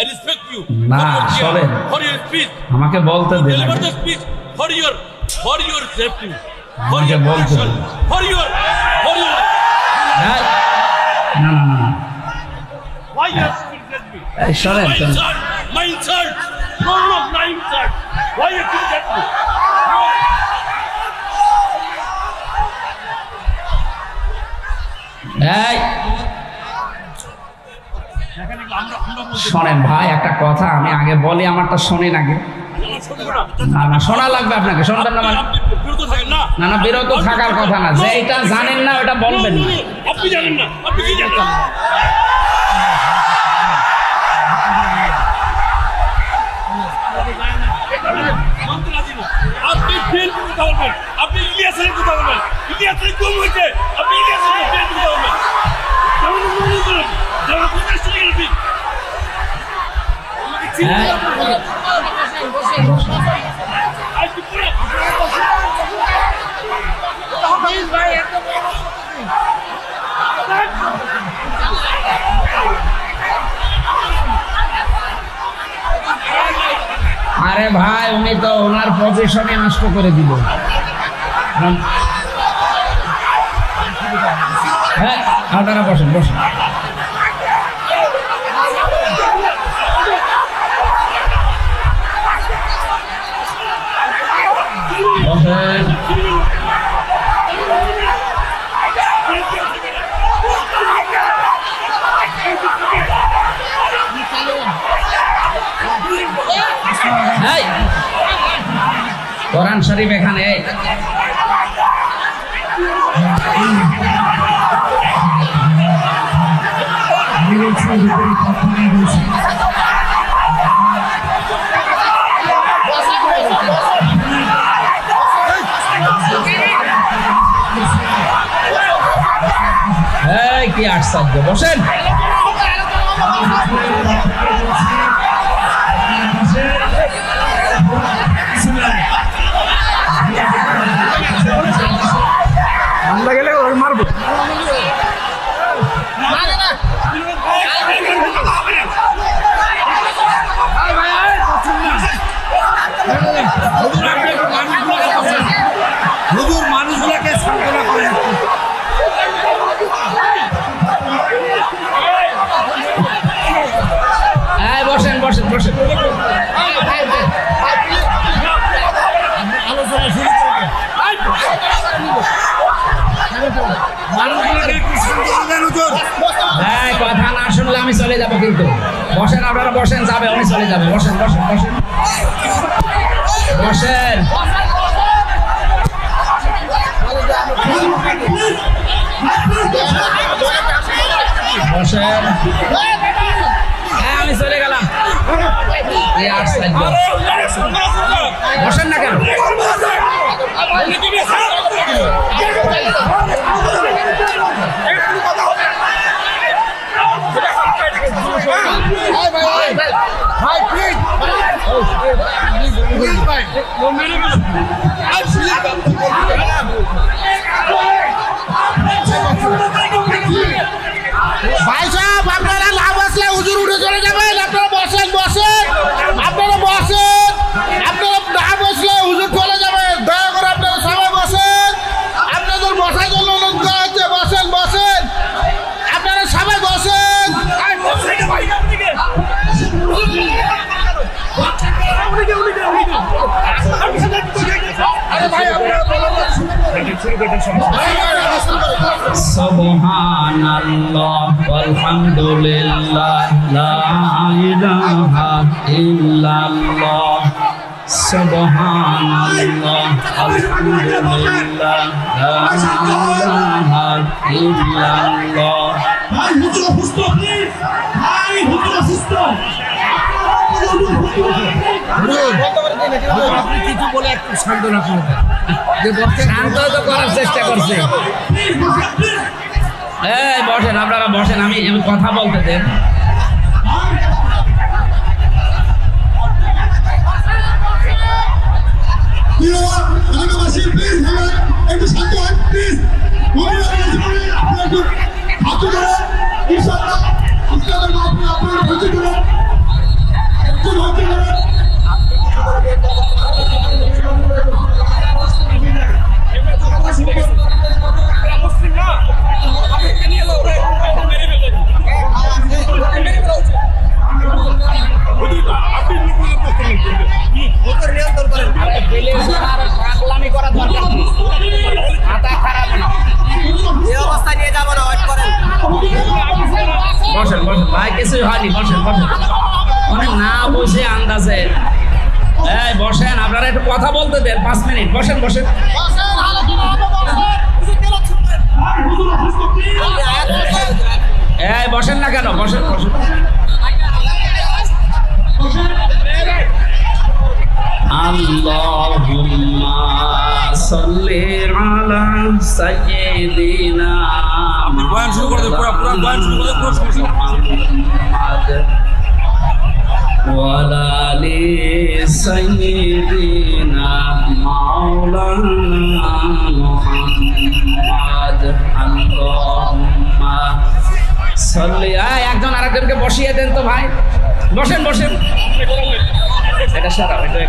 I respect you. না, speech. আমাকে বলতে দেন your for your safety. For আমাকে your বলতে. দেন। For your for your না না না why you have to me? এই শোনেন My insult! No, no, my insult! Why you think that me? এই শোনেন ভাই, একটা কথা, আমি আগে বলি, আমারটা শোনেন আগে। না না, শোনা লাগবে আপনাকে না মানে না না, বিরত থাকার কথা না যে এটা জানেন না ওটা বলবেন না। আপনি ইলিয়াসের কথা বলবেন ইলিয়াসের কম হয়েছে আপনি ইলিয়াসের কথা বলবেন যেমন মনে করেন যেমন প্রকাশ চলে গেল ঠিক আমাকে চিনতে হ্যাঁ। আপনি বলেন। আজকে পুরো আরে ভাই উনি তো ওনার পজিশনে নষ্ট করে দিল। হ্যাঁ আপনারা বসেন বসেন। এই কোরআন শরীফ এখানে এই। কি আশ্চর্য বসেন। আমরা গেলে ওই মারবো মানুষগুলোকে সান্ত্বনা করে এই বসেন বসেন বসেন আলোচনা শুরু এই কথা না শুনলে আমি চলে যাব কিন্তু। বসেন আপনারা বসেন যাবে উনি চলে যাবে। বসেন বসেন বসেন। বসেন। বসেন হ্যাঁ আমি চলে গেলাম এই আশ্চর্য বসেন না কেন ভাই সুবহানাল্লাহ লা ইলাহা ইল্লাল্লাহ। সুবহানাল্লাহ আলহামদুলিল্লাহ লা ইলাহা ইল্লাল্লাহ। ভাই হুজুর অসুস্থ প্লিজ ভাই হুজুর অসুস্থ আপনি কিছু বলে একটু সান্ত্বনা করবে। শান্ত তো করার চেষ্টা করছে। এই বসেন, আপনারা বসেন, আমি কথা বলতে দেন। বসে এই বসেন আপনারা একটু কথা বলতে দেন পাঁচ মিনিট বসেন বসেন এই বসেন না কেন বসেন বসেন আল্লাহুম্মা সাল্লি আলা সাইয়্যিদিনা আপনি আলি সাইয়্যিদিনা মাওলানা মুহাম্মদ আল্লাহুম্মা সাল্লি একজন আরেকজনকে বসিয়ে দেন তো ভাই। বসেন বসেন। এটা সারা, এটা